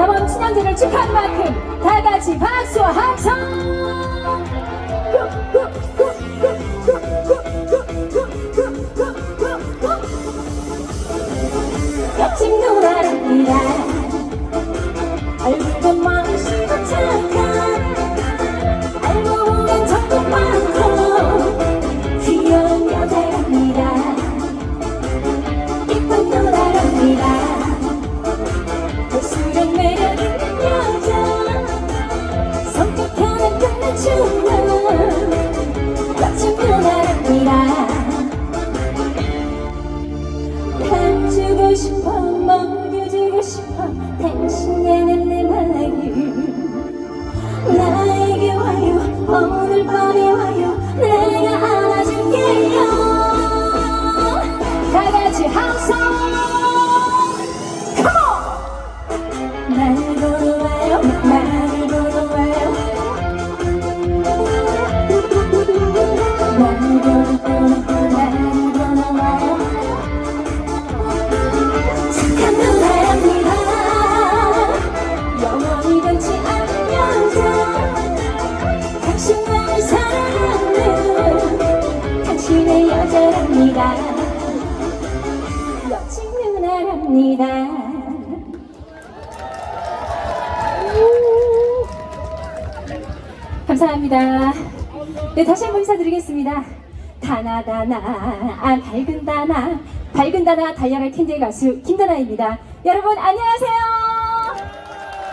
남원 신현진을 축하한 만큼 다 같이 박수와 함성! 오늘 밤이 와요. 내가 감사합니다. 네, 다시 한번 인사드리겠습니다. 다나다나, 아, 밝은 다나, 밝은 다나 달려갈 텐데 가수 김다나입니다. 여러분, 안녕하세요.